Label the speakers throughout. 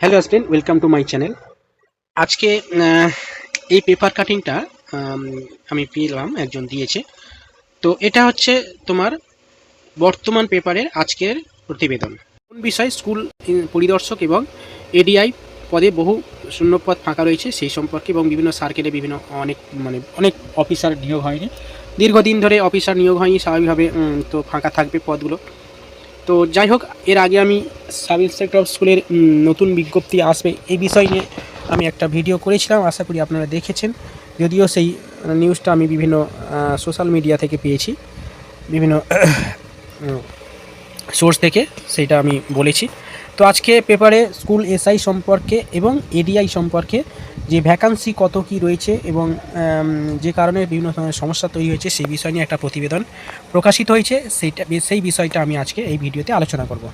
Speaker 1: Hello আসবেন welcome to my channel আজকে এই পেপার কাটিংটা আমি পেলাম, একজন দিয়েছে। তো এটা হচ্ছে তোমার বর্তমান পেপারের আজকের প্রতিবেদন। কোন বিষয় স্কুল পরিদর্শক এবং এডিআই পদে বহু শূন্যপদ ফাঁকা রয়েছে, সেই সম্পর্কে এবং বিভিন্ন সার্কেলে বিভিন্ন অনেক মানে অনেক অফিসার নিয়োগ হয়নি। দীর্ঘদিন ধরে অফিসার নিয়োগ হয়নি, স্বাভাবিকভাবে তো ফাঁকা থাকবে পদগুলো। তো যাই হোক এর আগে আমি সাব ইন্সপেক্টর স্কুলের নতুন বিজ্ঞপ্তি আসবে এই বিষয় নিয়ে আমি একটা ভিডিও করেছিলাম, আশা করি আপনারা দেখেছেন। যদিও সেই নিউজটা আমি বিভিন্ন সোশ্যাল মিডিয়া থেকে পেয়েছি, বিভিন্ন সোর্স থেকে, সেটা আমি বলেছি। তো আজকে পেপারে স্কুল এসআই সম্পর্কে এবং এডিআই সম্পর্কে যে ভ্যাকান্সি কত কি রয়েছে এবং যে কারণে বিভিন্ন ধরনের সমস্যা তৈরি হয়েছে সেই বিষয় নিয়ে একটা প্রতিবেদন প্রকাশিত হয়েছে। সেইটা, সেই বিষয়টা আমি আজকে এই ভিডিওতে আলোচনা করব।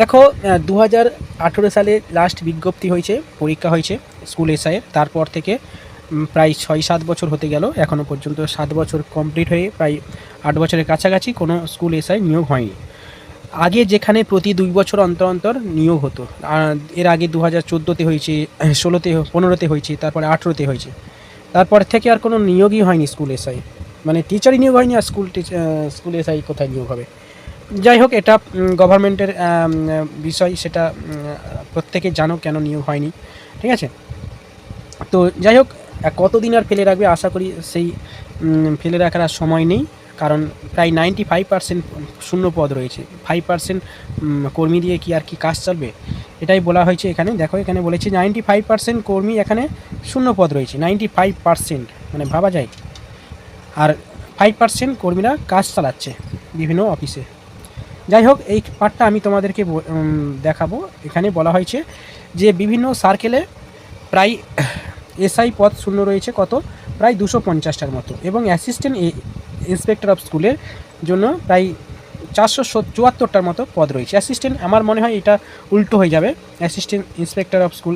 Speaker 1: দেখো দু হাজার আঠেরো সালে লাস্ট বিজ্ঞপ্তি হয়েছে, পরীক্ষা হয়েছে স্কুল এসআইয়ের তারপর থেকে প্রায় ছয় সাত বছর হতে গেল। এখনও পর্যন্ত সাত বছর কমপ্লিট হয়ে প্রায় আট বছরের কাছাকাছি কোনো স্কুল এসআই নিয়োগ হয়নি। আগে যেখানে প্রতি দুই বছর অন্তর অন্তর নিয়োগ হতো এর আগে দু হাজার চোদ্দোতে হয়েছে ষোলোতে পনেরোতে হয়েছে, তারপরে আঠেরোতে হয়েছে। তারপর থেকে আর কোনো নিয়োগই হয়নি স্কুল এসআই। মানে টিচারই নিয়োগ হয়নি আর স্কুল টিচার স্কুল এসআই কোথায় নিয়োগ হবে। যাই হোক, এটা গভর্নমেন্টের বিষয়, সেটা প্রত্যেকে জানো কেন নিয়োগ হয়নি। ঠিক আছে? তো যাই হোক কতদিন আর ফেলে রাখবে আশা করি সেই ফেলে রাখার আর সময় নেই। কারণ প্রায় নাইনটি ফাইভ পার্সেন্ট শূন্য পদ রয়েছে ফাইভ পার্সেন্ট কর্মী দিয়ে কি আর কি কাজ চলবে? এটাই বলা হয়েছে এখানে। দেখো, এখানে বলেছে নাইনটি ফাইভ পার্সেন্ট কর্মী এখানে শূন্য পদ রয়েছে নাইনটি ফাইভ পার্সেন্ট মানে ভাবা যায়। আর ফাইভ পার্সেন্ট কর্মীরা কাজ চালাচ্ছে বিভিন্ন অফিসে। যাই হোক, এই পার্টটা আমি তোমাদেরকে দেখাবো। এখানে বলা হয়েছে যে বিভিন্ন সার্কেলে প্রায় এসআই পদ শূন্য রয়েছে, কত? প্রায় দুশো পঞ্চাশটার মতো। এবং অ্যাসিস্ট্যান্ট ইন্সপেক্টর অফ স্কুলের জন্য প্রায় চারশো চুয়াত্তরটার মতো পদ রয়েছে। অ্যাসিস্ট্যান্ট আমার মনে হয় এটা উল্টো হয়ে যাবে। অ্যাসিস্ট্যান্ট ইন্সপেক্টর অফ স্কুল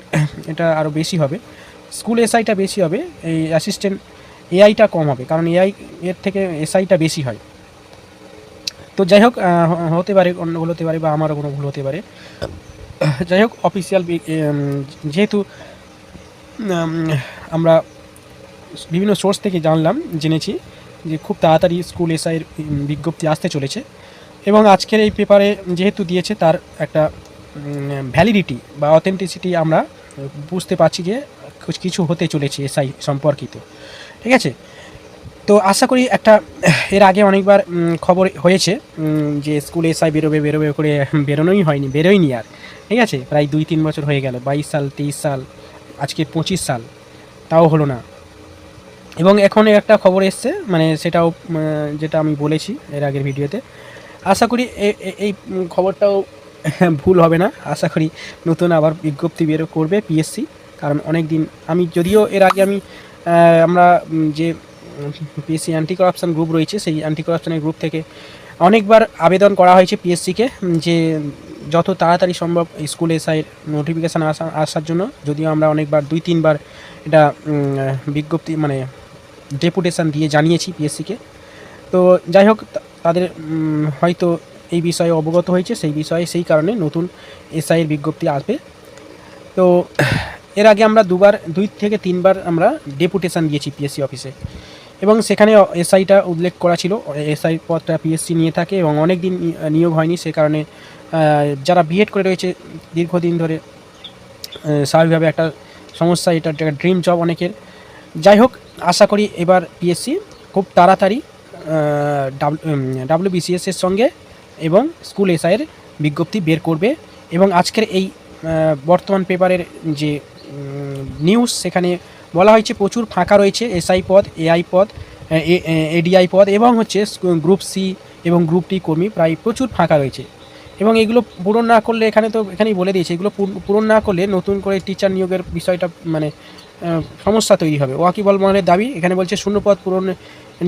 Speaker 1: এটা আরও বেশি হবে। স্কুল এসআইটা বেশি হবে। এই অ্যাসিস্ট্যান্ট এআইটা কম হবে, কারণ এআই এর থেকে এসআইটা বেশি হয়। তো যাই হোক হতে পারে, অন্য ভুল হতে পারে বা আমারও কোনো ভুল হতে পারে। যাই হোক অফিসিয়াল যেহেতু আমরা বিভিন্ন সোর্স থেকে জানলাম, জেনেছি যে খুব তাড়াতাড়ি স্কুল এসআইয়ের বিজ্ঞপ্তি আসতে চলেছে। এবং আজকের এই পেপারে যেহেতু দিয়েছে তার একটা ভ্যালিডিটি বা অথেন্টিসিটি আমরা বুঝতে পারছি যে কিছু- হতে চলেছে এসআই সম্পর্কিত। ঠিক আছে? তো আশা করি একটা, এর আগে অনেকবার খবর হয়েছে যে স্কুলে এসআই বেরোবে বেরোবে করে বেরোনোই হয়নি, বেরোয়নি আর। ঠিক আছে? প্রায় দুই তিন বছর হয়ে গেল, বাইশ সাল, তেইশ সাল, আজকে পঁচিশ সাল, তাও হলো না। এবং এখন একটা খবর এসছে মানে সেটাও যেটা আমি বলেছি এর আগের ভিডিওতে। আশা করি এই খবরটাও ভুল হবে না। আশা করি নতুন আবার বিজ্ঞপ্তি বের করবে পিএসসি কারণ অনেক দিন আমি, যদিও এর আগে আমি আমরা যে পিএসসি অ্যান্টি করাপশন গ্রুপ রয়েছে, সেই অ্যান্টি করাপশনের গ্রুপ থেকে অনেকবার আবেদন করা হয়েছে পিএসসিকে যে যত তাড়াতাড়ি সম্ভব স্কুল এসআইয়ের নোটিফিকেশান আসা, আসার জন্য, যদিও আমরা অনেকবার, দুই, তিনবার এটা বিজ্ঞপ্তি মানে ডেপুটেশন দিয়ে জানিয়েছি পিএসসিকে। তো যাই হোক তাদের হয়তো এই বিষয়ে অবগত হয়েছে, সেই বিষয়ে সেই কারণে নতুন এসআইয়ের বিজ্ঞপ্তি আসবে। তো এর আগে আমরা দুবার, দুই থেকে তিনবার আমরা ডেপুটেশন দিয়েছি পিএসসি অফিসে। এবং সেখানে এসআইটা উল্লেখ করা ছিল এসআই পদটা পিএসসি নিয়ে থাকে এবং অনেক দিন নিয়োগ হয়নি, সে কারণে যারা বিএড করে রয়েছে, দীর্ঘদিন ধরে স্বাভাবিকভাবে একটা সমস্যা, এটা একটা ড্রিম জব অনেকের। যাই হোক আশা করি এবার পিএসসি খুব তাড়াতাড়ি ডাব্লিউ বিসিএসের সঙ্গে এবং স্কুল এসআইয়ের বিজ্ঞপ্তি বের করবে এবং আজকের এই বর্তমান পেপারের যে নিউজ সেখানে বলা হয়েছে প্রচুর ফাঁকা রয়েছে এসআই পদ এআই পদ এডিআই পদ এবং হচ্ছে গ্রুপ সি এবং গ্রুপ টি কর্মী প্রায় প্রচুর ফাঁকা রয়েছে। এবং এগুলো পূরণ না করলে এখানে তো এখানেই বলে দিয়েছে, এগুলো পূরণ না করলে নতুন করে টিচার নিয়োগের বিষয়টা মানে সমস্যা তৈরি হবে। ওয়াকিবল মহলের দাবি, এখানে বলছে, শূন্যপদ পূরণ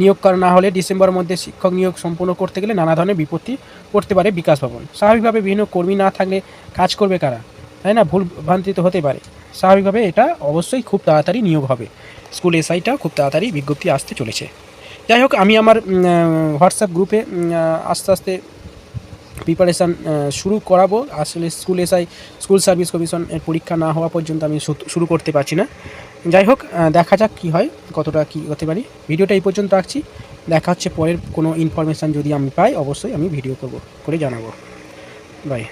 Speaker 1: নিয়োগ করা না হলে ডিসেম্বর মধ্যে শিক্ষক নিয়োগ সম্পূর্ণ করতে গেলে নানা ধরনের বিপত্তি পড়তে পারে বিকাশ ভবন। স্বাভাবিকভাবে বিভিন্ন কর্মী না থাকলে কাজ করবে কারা? তাই না? ভুল ভ্রান্তি তো হতে পারে। স্বাভাবিকভাবে এটা অবশ্যই খুব তাড়াতাড়ি নিয়োগ হবে। স্কুল এসআইটা খুব তাড়াতাড়ি বিজ্ঞপ্তি আসতে চলেছে। যাই হোক, আমি আমার হোয়াটসঅ্যাপ গ্রুপে আস্তে আস্তে প্রিপারেশান শুরু করাবো। আসলে school SI school service commission এর পরীক্ষা না হওয়া পর্যন্ত আমি শুরু করতে পারছি না। যাই হোক দেখা যাক কী হয়, কতটা কী হতে পারি। ভিডিওটা এই পর্যন্ত রাখছি। দেখা হচ্ছে পরের কোনো ইনফরমেশান যদি আমি পাই, অবশ্যই আমি ভিডিও করব, করে জানাব। বাই